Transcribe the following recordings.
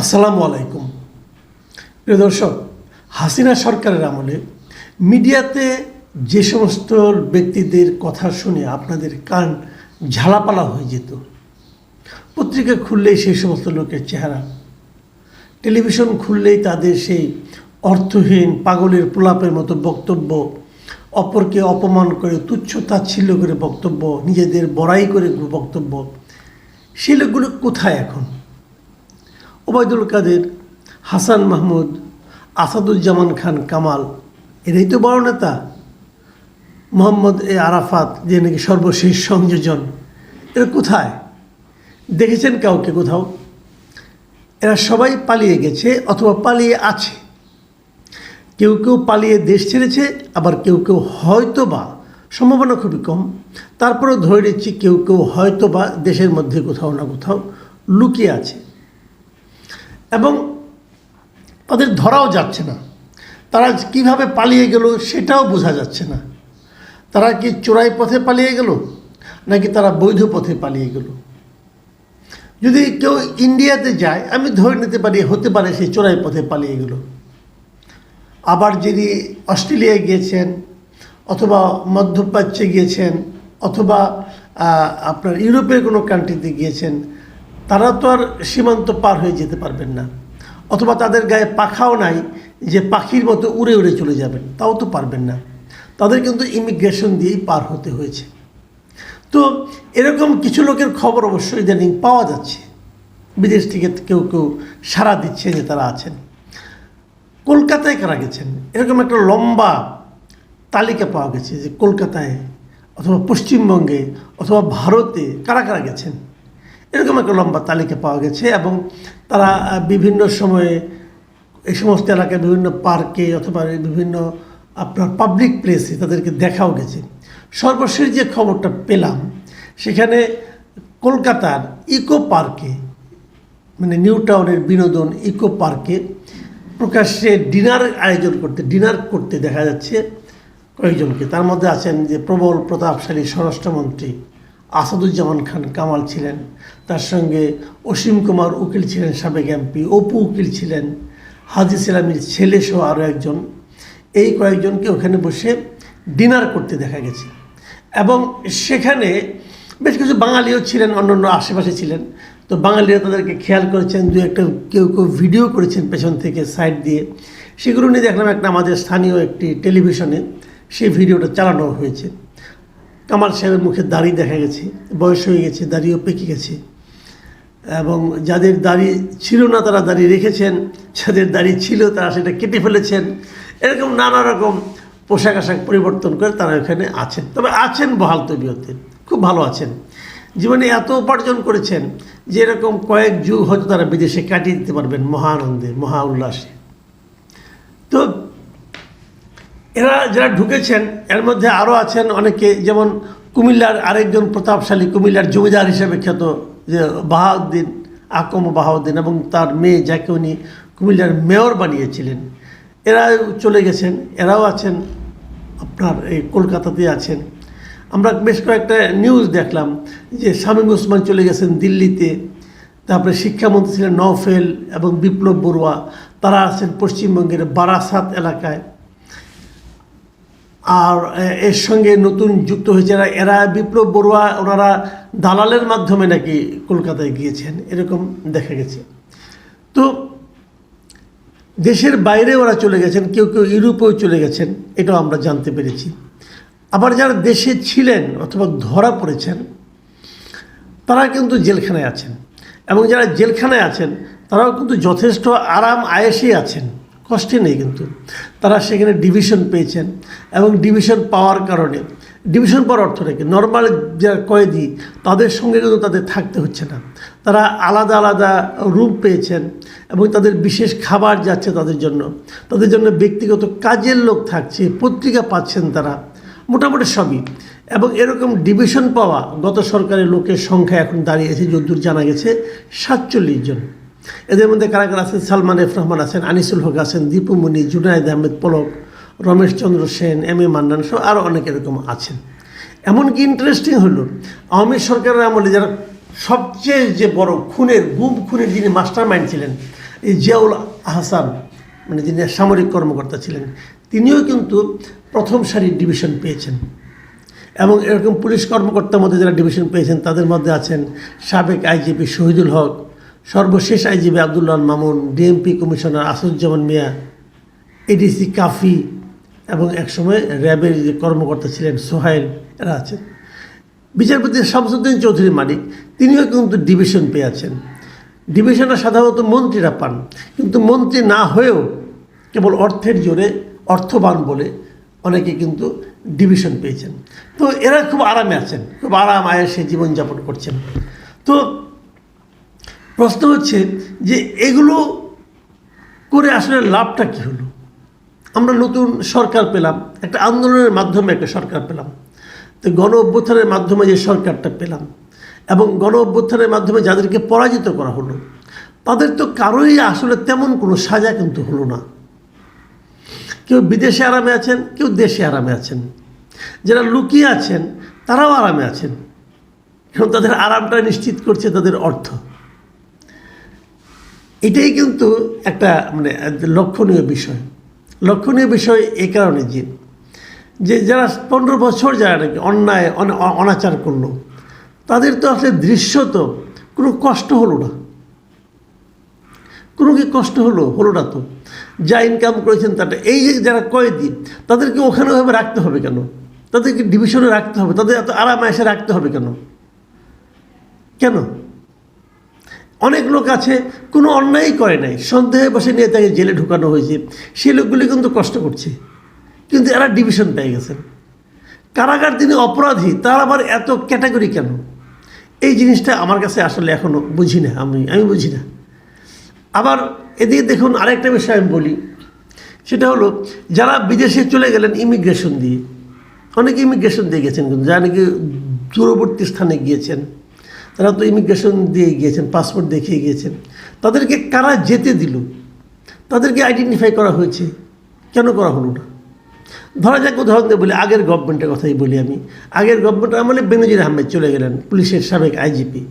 আসসালামু আলাইকুম। প্রিয় দর্শক, হাসিনা সরকারের আমলে মিডিয়াতে যে সমস্ত ব্যক্তিদের কথা শুনে আপনাদের কান ঝালাপালা হয়ে যেত, পত্রিকা খুললেই সেই সমস্ত লোকের চেহারা, টেলিভিশন খুললেই তাদের সেই অর্থহীন পাগলের প্রলাপের মতো বক্তব্য, অপরকে অপমান করে তুচ্ছ তাচ্ছিল্য করে বক্তব্য, নিজেদের বড়াই করে বক্তব্য, সেই লোকগুলো কোথায় এখন? ওবায়দুল কাদের, হাসান মাহমুদ, আসাদুজ্জামান খান কামাল, এরাই তো বড় নেতা। মোহাম্মদ এ আরাফাত, যে নাকি সর্বশেষ সংযোজন, এরা কোথায়? দেখেছেন কাউকে কোথাও? এরা সবাই পালিয়ে গেছে অথবা পালিয়ে আছে। কেউ কেউ পালিয়ে দেশ ছেড়েছে, আবার কেউ কেউ হয়তো বা সম্ভাবনা খুবই কম। তারপরেও ধরে নিচ্ছি কেউ কেউ হয়তো বা দেশের মধ্যে কোথাও না কোথাও লুকিয়ে আছে। এবং তাদের ধরাও যাচ্ছে না। তারা কীভাবে পালিয়ে গেল সেটাও বোঝা যাচ্ছে না। তারা কি চোরাই পথে পালিয়ে গেল, নাকি তারা বৈধ পথে পালিয়ে গেল? যদি কেউ ইন্ডিয়াতে যায়, আমি ধরে নিতে পারি, হতে পারে সেই চোরাই পথে পালিয়ে গেল। আবার যিনি অস্ট্রেলিয়ায় গিয়েছেন, অথবা মধ্যপ্রাচ্যে গিয়েছেন, অথবা আপনার ইউরোপের কোনো কান্ট্রিতে গিয়েছেন তারা তো আর সীমান্ত পার হয়ে যেতে পারবেন না। অথবা তাদের গায়ে পাখাও নাই যে পাখির মতো উড়ে উড়ে চলে যাবেন, তাও তো পারবেন না। তাদের কিন্তু ইমিগ্রেশন দিয়েই পার হতে হয়েছে। তো এরকম কিছু লোকের খবর অবশ্যই ইদানিং পাওয়া যাচ্ছে। বিদেশ থেকে কেউ কেউ সাড়া দিচ্ছে যে তারা আছেন। কলকাতায় কারা গেছেন? এরকম একটা লম্বা তালিকা পাওয়া গেছে যে কলকাতায় অথবা পশ্চিমবঙ্গে অথবা ভারতে কারা কারা গেছেন? এরকম একটা লম্বা তালিকা পাওয়া গেছে এবং তারা বিভিন্ন সময়ে এই সমস্ত এলাকায় বিভিন্ন পার্কে অথবা বিভিন্ন আপনার পাবলিক প্লেসে তাদেরকে দেখাও গেছে। সর্বশেষ যে খবরটা পেলাম, সেখানে কলকাতার ইকো পার্কে মানে নিউ টাউনের বিনোদন ইকো পার্কে প্রকাশ্যে ডিনার আয়োজন করতে, ডিনার করতে দেখা যাচ্ছে কয়েকজনকে। তার মধ্যে আছেন যে প্রবল প্রতাপশালী স্বরাষ্ট্রমন্ত্রী আসাদুজ্জামান খান কামাল ছিলেন। তার সঙ্গে অসীম কুমার উকিল ছিলেন সাবেক এমপি, অপু উকিল ছিলেন, হাজি সেলামির ছেলে সহ আরও একজন। এই কয়েকজনকে ওখানে বসে ডিনার করতে দেখা গেছে। এবং সেখানে বেশ কিছু বাঙালিও ছিলেন, অন্যান্য আশেপাশে ছিলেন। তো বাঙালিরা তাদেরকে খেয়াল করেছেন, দু একটা কেউ কেউ ভিডিও করেছেন পেছন থেকে, সাইড দিয়ে। সেগুলো নিয়ে দেখলাম একটা আমাদের স্থানীয় একটি টেলিভিশনে, সেই ভিডিওটা চালানো হয়েছে। কামাল সাহেবের মুখে দাড়ি দেখা গেছে, বয়স হয়ে গেছে, দাড়িও পেকে গেছে। এবং যাদের দাড়ি ছিল না তারা দাড়ি রেখেছেন, যাদের দাড়ি ছিল তারা সেটা কেটে ফেলেছেন। এরকম নানা রকম পোশাক আশাক পরিবর্তন করে তারা এখানে আছেন। তবে আছেন বহাল তবিয়তে, খুব ভালো আছেন। জীবনে এত উপার্জন করেছেন যে এরকম কয়েক যুগ হয়তো তারা বিদেশে কাটিয়ে দিতে পারবেন মহানন্দে মহা উল্লাসে। তো এরা যারা ঢুকেছেন, এর মধ্যে আরও আছেন অনেকে, যেমন কুমিল্লার আরেকজন প্রতাপশালী কুমিল্লার জমিদার হিসেবে খ্যাত যে বাহাউদ্দিন, আকম বাহাউদ্দিন এবং তার মেয়ে যাকে উনি কুমিল্লার মেয়র বানিয়েছিলেন। এরা চলে গেছেন, এরাও আছেন, আপনার এই কলকাতাতে আছেন। আমরা বেশ কয়েকটা নিউজ দেখলাম যে শামীম ওসমান চলে গেছেন দিল্লিতে, তারপরে শিক্ষামন্ত্রী ছিলেন নওফেল এবং বিপ্লব বড়ুয়া, তারা আছেন পশ্চিমবঙ্গের বারাসাত এলাকায়। আর এর সঙ্গে নতুন যুক্ত হয়েছে এরা বিপ্লব বড়ুয়া, ওনারা দালালের মাধ্যমে নাকি কলকাতায় গিয়েছেন, এরকম দেখা গেছে। তো দেশের বাইরে ওরা চলে গেছেন, কেউ কেউ ইউরোপেও চলে গেছেন, এটাও আমরা জানতে পেরেছি। আবার যারা দেশে ছিলেন অথবা ধরা পড়েছেন, তারা কিন্তু জেলখানায় আছেন। এবং যারা জেলখানায় আছেন, তারাও কিন্তু যথেষ্ট আরাম আয়েসে আছেন। কষ্টে নেই কিন্তু। তারা সেখানে ডিভিশন পেয়েছেন এবং ডিভিশন পাওয়ার কারণে। ডিভিশন পাওয়ার অর্থ রেখে নর্মাল যারা কয়েদি, তাদের সঙ্গে কিন্তু তাদের থাকতে হচ্ছে না। তারা আলাদা আলাদা রুম পেয়েছেন এবং তাদের বিশেষ খাবার যাচ্ছে তাদের জন্য। তাদের জন্য ব্যক্তিগত কাজের লোক থাকছে, পত্রিকা পাচ্ছেন তারা। মোটামুটি সবই। এবং এরকম ডিভিশন পাওয়া, গত সরকারের লোকের সংখ্যা এখন দাঁড়িয়েছে যদ্দূর জানা গেছে, সাতচল্লিশ জন। এদের মধ্যে কারা কারা আছেন? সালমান এফ রহমান আছেন, আনিসুল হক আছেন দীপুমণি জুনায়দ আহমেদ পলক, রমেশ চন্দ্র সেন, এম এ মান্নান সহ আরও অনেক এরকম আছেন। এমনকি ইন্টারেস্টিং হলো, আওয়ামী সরকারের আমলে যারা সবচেয়ে যে বড় খুনের, গুম খুনের যিনি মাস্টার মাইন্ড ছিলেন, এই জিয়াউল আহসান মানে যিনি সামরিক কর্মকর্তা ছিলেন, তিনিও কিন্তু প্রথম সারির ডিভিশন পেয়েছেন। এবং এরকম পুলিশ কর্মকর্তার মধ্যে যারা ডিভিশন পেয়েছেন, তাদের মধ্যে আছেন সাবেক আইজিপি শহীদুল হক সর্বশেষ IGP Abdullah Mamun, DMP commissioner Asaduzzaman Mia, ADC Kafi এবং একসময় র্যাবের যে কর্মকর্তা ছিলেন সোহাইল, এরা আছেন। বিচারপতি শামসুদ্দিন চৌধুরী মালিক, তিনিও কিন্তু ডিভিশন পেয়ে আছেন ডিভিশনটা সাধারণত মন্ত্রীরা পান, কিন্তু মন্ত্রী না হয়েও কেবল অর্থের জোরে অর্থবান বলে অনেকে কিন্তু ডিভিশন পেয়েছেন। তো এরা খুব আরামে আছেন, খুব আরাম আয়াসে জীবনযাপন করছেন। তো প্রশ্ন হচ্ছে যে এগুলো করে আসলে লাভটা কী হলো? আমরা নতুন সরকার পেলাম, একটা আন্দোলনের মাধ্যমে একটা সরকার পেলাম, তো গণ অভ্যুত্থানের মাধ্যমে যে সরকারটা পেলাম এবং গণ অভ্যুত্থানের মাধ্যমে যাদেরকে পরাজিত করা হলো, তাদের তো কারোই আসলে তেমন কোনো সাজা কিন্তু হলো না। কেউ বিদেশে আরামে আছেন, কেউ দেশে আরামে আছেন। যারা লুকিয়ে আছেন, তারাও আরামে আছেন। কারণ তাদের আরামটা নিশ্চিত করছে তাদের অর্থ। এটাই কিন্তু একটা মানে লক্ষণীয় বিষয়। লক্ষণীয় বিষয় এই কারণে যে যে যারা পনেরো বছর যারা নাকি অন্যায়, অন- অনাচার করল, তাদের তো আসলে দৃশ্যত কোনো কষ্ট হলো না। কোনো কি কষ্ট হলো হলো না তো। যা ইনকাম করেছেন তাটা এই যে যারা কয়েদি তাদেরকে ওখানে ওভাবে রাখতে হবে কেন? তাদেরকে ডিভিশনে রাখতে হবে, তাদের এত আরামে এসে রাখতে হবে কেন? কেন? অনেক লোক আছে, কোনো অন্যায়ই করে নাই। সন্দেহে বসে নিয়ে তাকে জেলে ঢুকানো হয়েছে। সেই লোকগুলি কিন্তু কষ্ট করছে। কিন্তু এরা ডিভিশন পেয়ে গেছেন। কারাগার তিনি অপরাধী, তার আবার এত ক্যাটাগরি কেন? এই জিনিসটা আমার কাছে আসলে এখনও বুঝি না, আমি আমি বুঝি না। আবার এদিকে দেখুন আরেকটা বিষয় আমি বলি। সেটা হলো, যারা বিদেশে চলে গেলেন ইমিগ্রেশন দিয়ে, অনেকে ইমিগ্রেশন দিয়ে গেছেন কিন্তু, যারা নাকি দূরবর্তী স্থানে গিয়েছেন। তারা তো ইমিগ্রেশন দিয়ে গিয়েছেন পাসপোর্ট দেখিয়ে গিয়েছেন। তাদেরকে কারা যেতে দিল? তাদেরকে আইডেন্টিফাই করা হয়েছে। কেন করা হলো না? ধরা যাক উদাহরণ দিয়ে বলি, আগের গভর্নমেন্টের কথাই বলি আমি। আগের গভর্নমেন্ট আমলে বেনজির আহমেদ চলে গেলেন, পুলিশের সাবেক আইজিপি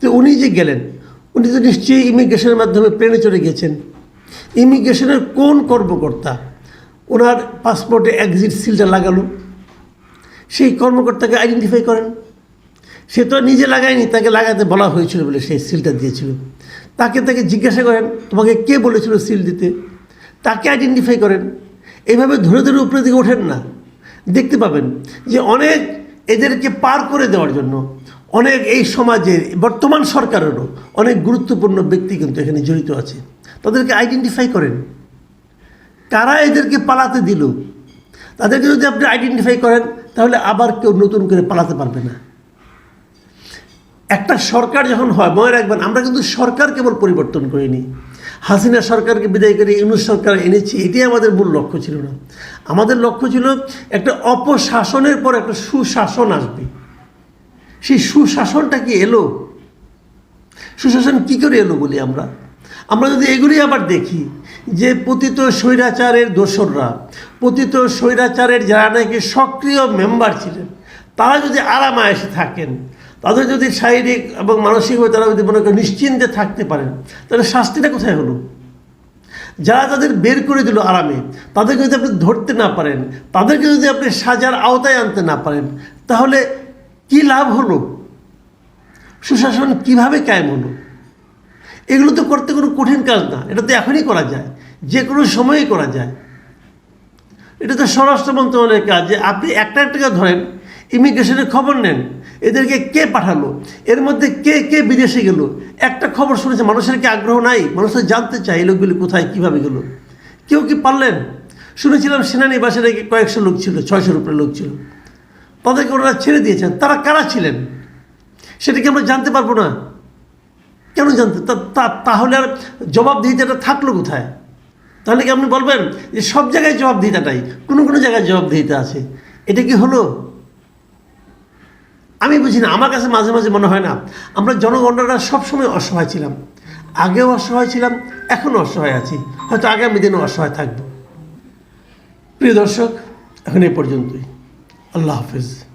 তো উনি যে গেলেন, উনি তো নিশ্চয়ই ইমিগ্রেশনের মাধ্যমে প্লেনে চলে গেছেন ইমিগ্রেশনের কোন কর্মকর্তা ওনার পাসপোর্টে এক্সিট সিলটা লাগালো? সেই কর্মকর্তাকে আইডেন্টিফাই করেন। সে তো নিজে লাগায়নি, তাকে লাগাতে বলা হয়েছিল বলে সেই সিলটা দিয়েছিল। তাকে তাকে জিজ্ঞাসা করেন, তোমাকে কে বলেছিল সিল দিতে? তাকে আইডেন্টিফাই করেন। এইভাবে ধরে ধরে উপরের দিকে ওঠেন না। দেখতে পাবেন যে অনেক এদেরকে পার করে দেওয়ার জন্য অনেক এই সমাজের বর্তমান সরকারেরও অনেক গুরুত্বপূর্ণ ব্যক্তি কিন্তু এখানে জড়িত আছে। তাদেরকে আইডেন্টিফাই করেন। কারা এদেরকে পালাতে দিল? তাদেরকে যদি আপনি আইডেন্টিফাই করেন, তাহলে আবার কেউ নতুন করে পালাতে পারবে না। একটা সরকার যখন হয়, মনে রাখবেন, আমরা কিন্তু সরকার কেবল পরিবর্তন করিনি। হাসিনা সরকারকে বিদায় করে, ইউনুস সরকার এনেছি, এটাই আমাদের মূল লক্ষ্য ছিল না। আমাদের লক্ষ্য ছিল একটা অপশাসনের পর একটা সুশাসন আসবে। সেই সুশাসনটা কি এলো? সুশাসন কী করে এলো বলি আমরা? আমরা যদি এগুলি আবার দেখি, যে পতিত স্বৈরাচারের দোসররা, পতিত স্বৈরাচারের যারা নাকি সক্রিয় মেম্বার ছিলেন, তারা যদি আরামে এসে থাকেন তাদের যদি শারীরিক এবং মানসিকভাবে তারা যদি মনে করেন নিশ্চিন্তে থাকতে পারেন, তাহলে শাস্তিটা কোথায় হলো? যারা তাদের বের করে দিল আরামে, তাদেরকে যদি আপনি ধরতে না পারেন, তাদেরকে যদি আপনি সাজার আওতায় আনতে না পারেন, তাহলে কি লাভ হলো? সুশাসন কীভাবে কায়েম হলো? এগুলো তো করতে কোনো কঠিন কাজ না, এটা তো এখনই করা যায়, যে কোনো সময়ই করা যায়। এটা তো স্বরাষ্ট্র মন্ত্রণালয়ের কাজ যে আপনি একটা একটা ধরেন, ইমিগ্রেশনের খবর নেন এদেরকে কে পাঠালো? এর মধ্যে কে কে বিদেশে গেল? একটা খবর শুনেছে, মানুষের কি আগ্রহ নাই? মানুষের জানতে চায় এই লোকগুলি কোথায়, কীভাবে গেল? কেউ কি পারলেন? শুনেছিলাম সেনানিবাসে নাকি কয়েকশো লোক ছিল, ছয়শোর উপরে লোক ছিল। তাদেরকে ওনারা ছেড়ে দিয়েছেন। তারা কারা ছিলেন? সেটা কি আমরা জানতে পারব না? কেন জানতে? তাহলে আর জবাবদিহিতাটা থাকল কোথায়? তাহলে কি আপনি বলবেন যে সব জায়গায় জবাবদিহিতাটাই? কোনো কোনো জায়গায় জবাবদিহিতা আছে। এটা কি হলো? আমি বুঝি না, আমার কাছে মাঝে মাঝে মনে হয় না। আমরা জনগণরা সবসময় অসহায় ছিলাম। আগেও অসহায় ছিলাম, এখনও অসহায় আছি। হয়তো আগামী দিনও অসহায় থাকব। প্রিয় দর্শক, এখন এই পর্যন্তই। আল্লাহ হাফিজ।